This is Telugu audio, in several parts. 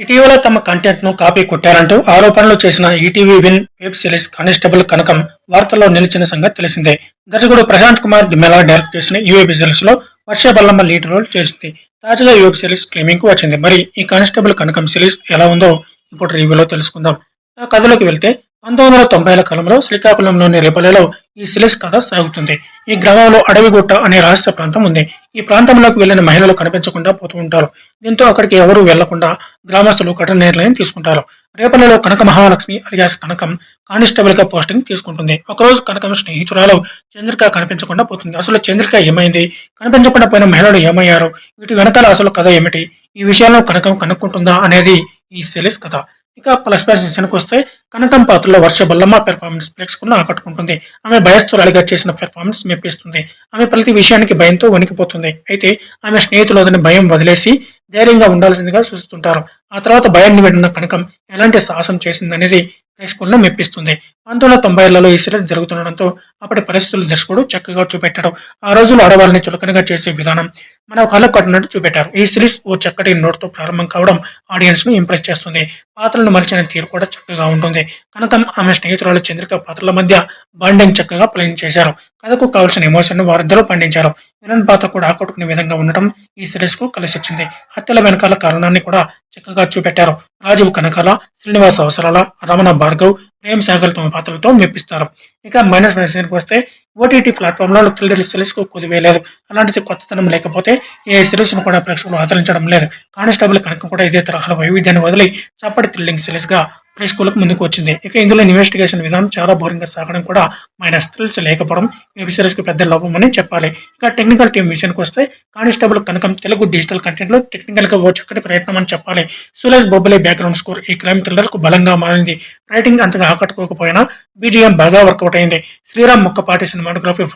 ఇటీవల తమ కంటెంట్ను కాపీ కొట్టారంటూ ఆరోపణలు చేసిన ETV win web series constable Kanakam వార్తల్లో నిలిచిన సంగతి తెలిసిందే. దర్శకుడు ప్రశాంత్ కుమార్ దిమ్మెలా డైరెక్ట్ చేసిన ఈ వెబ్ సిరీస్లో వర్ష బల్లమ్మ లీడ్ రోల్ చేసింది. తాజాగా ఈ వెబ్ సిరీస్ స్ట్రీమింగ్కు వచ్చింది. మరి ఈ కానిస్టేబుల్ కనకం సిరీస్ ఎలా ఉందో ఇప్పుడు రివ్యూలో తెలుసుకుందాం. ఆ కథలోకి వెళ్తే పంతొమ్మిది వందల తొంభైల కాలంలో శ్రీకాకుళంలోని రేపల్లెలో ఈ సిలిస్ కథ సాగుతుంది. ఈ గ్రామంలో అడవిగుట్ట అనే రహస్య ప్రాంతం ఉంది. ఈ ప్రాంతంలోకి వెళ్ళిన మహిళలు కనిపించకుండా పోతూ ఉంటారు. దీంతో అక్కడికి ఎవరూ వెళ్ళకుండా గ్రామస్తులు కఠిన నిర్ణయం తీసుకుంటారు. రేపల్లెలో కనక మహాలక్ష్మి అలియాస్ కనకం కానిస్టేబుల్గా పోస్టింగ్ తీసుకుంటుంది. ఒకరోజు కనకం స్నేహితురాలు చంద్రిక కనిపించకుండా పోతుంది. అసలు చంద్రిక ఏమైంది? కనిపించకుండా పోయిన మహిళలు ఏమయ్యారు? వీటి వెనకాల అసలు కథ ఏమిటి? ఈ విషయాలను కనకం కనుక్కుంటుందా అనేది ఈ సిలిస్ కథ. ఇక ప్లస్ ప్లస్ సెషన్కి వస్తే కనకం పాత్రలో వర్ష బల్లమ్మ పెర్ఫార్మెన్స్ ప్రేక్షకులను ఆకట్టుకుంటుంది. ఆమె భయస్థురాలిగా చేసిన పెర్ఫార్మెన్స్ మెప్పిస్తుంది. ఆమె ప్రతి విషయానికి భయంతో వణికిపోతుంది. అయితే ఆమె స్నేహితులు అతని భయం వదిలేసి ధైర్యంగా ఉండాల్సిందిగా సూచిస్తుంటారు. ఆ తర్వాత భయాన్ని విడిన కనకం ఎలాంటి సాహసం చేసిందనేది ప్రేక్షకులను మెప్పిస్తుంది. పంతొమ్మిది వందల తొంభైలలో ఈ సిరీస్ జరుగుతుండడంతో అప్పటి పరిస్థితులు దర్శకుడు చక్కగా చూపెట్టాడు. ఆ రోజుల్లో ఆడవాళ్ళని చులకనగా చేసే విధానం మన కళ్ళకు కట్టినట్టు చూపెట్టారు. ఈ సిరీస్ ఓ చక్కటి నోట్తో ప్రారంభం కావడం ఆడియన్స్ను ఇంప్రెస్ చేస్తుంది. పాత్రలను మలిచిన తీరు కూడా చక్కగా ఉంటుంది. కనకం ఆమె స్నేహితురాలు చంద్రిక పాత్రల మధ్య బాండింగ్ చక్కగా ప్లేన్ చేశారు. కథకు కావాల్సిన ఎమోషన్ వారిద్దరూ పండించారు. విలన్ పాత్ర కూడా ఆకట్టుకునే విధంగా ఉండటం ఈ సిరీస్కు కలిసొచ్చింది. హత్యల వెనకాల కారణాన్ని కూడా చక్కగా చూపెట్టారు. రాజీవ్ కనకాల శ్రీనివాస్ అవసరాల రమణ భార్గవ్ ప్రేమ్ సాగర్ తమ పాత్రలతో మెప్పిస్తారు. ఇక మైనస్ మైనస్కి వస్తే ఓటీటీ ప్లాట్ఫామ్లో థ్రిల్లర్ సిరీస్ కుదివేయలేదు. అలాంటిది కొత్తతనం లేకపోతే ఏ సిరీస్ను కూడా ప్రేక్షకులు ఆదరించడం లేదు. కానిస్టేబుల్ కనుక కూడా ఇదే తరహాలో వైవిధ్యాన్ని వదిలి చప్పటి థ్రిల్లింగ్ సిరీస్గా ప్రేక్షకులకు ముందుకు వచ్చింది. ఇక ఇందులో ఇన్వెస్టిగేషన్ విధానం చాలా బోరింగ్గా సాగడం కూడా మైనస్ థ్రిల్స్ లేకపోవడం వెబ్ సిరీస్కి పెద్ద లోపం అని చెప్పాలి. ఇక టెక్నికల్ టీం విషయానికి వస్తే constable Kanakam Telugu digital content టెక్నికల్గా ఓ చక్కటి ప్రయత్నం అని చెప్పాలి. సులేష్ బొబ్బలే బ్యాక్గ్రౌండ్ స్కోర్ ఈ క్రైమ్ థ్రిల్లర్కు బలంగా మారింది. రైటింగ్ అంతగా ఆకట్టుకోకపోయినా బీజిఎం బాగా వర్కౌట్ అయింది. శ్రీరామ్ ముక్కపాటి సినిమాటోగ్రఫీ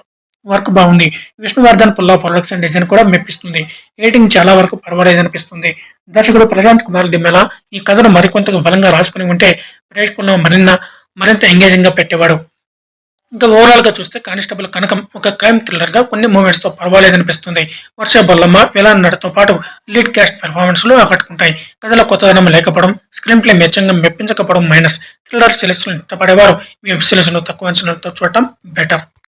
వర్క్ బాగుంది. విష్ణువర్ధన్ పుల్లా ప్రొడక్షన్ డిజైన్ కూడా మెప్పిస్తుంది. ఎడిటింగ్ చాలా వరకు పర్వాలేదు అనిపిస్తుంది దర్శకుడు ప్రశాంత్ కుమార్ దిమ్మెల ఈ కథను మరికొంత బలంగా రాసుకుని ఉంటే ప్రేక్షకులను మరిన్న మరింత ఎంగేజింగ్గా పెట్టేవాడు. ఇంకా ఓవరాల్గా చూస్తే కానిస్టేబుల్ కనకం ఒక క్రైమ్ థ్రిల్లర్గా కొన్ని మూమెంట్స్తో పర్వాలేదు అనిపిస్తుంది వర్ష బొల్లమ్మ విలాన్ నడతో పాటు లీడ్ క్యాస్ట్ పెర్ఫార్మెన్స్లు ఆకట్టుకుంటాయి. కథలో కొత్తదనం లేకపోవడం స్క్రీన్ ప్లే మెచ్చంగా మెప్పించకపోవడం మైనస్. థ్రిల్లర్ సిరీస్ ఇష్టపడేవారు. వెబ్ సిరీస్ తక్కువ అంచనాలతో చూడటం బెటర్.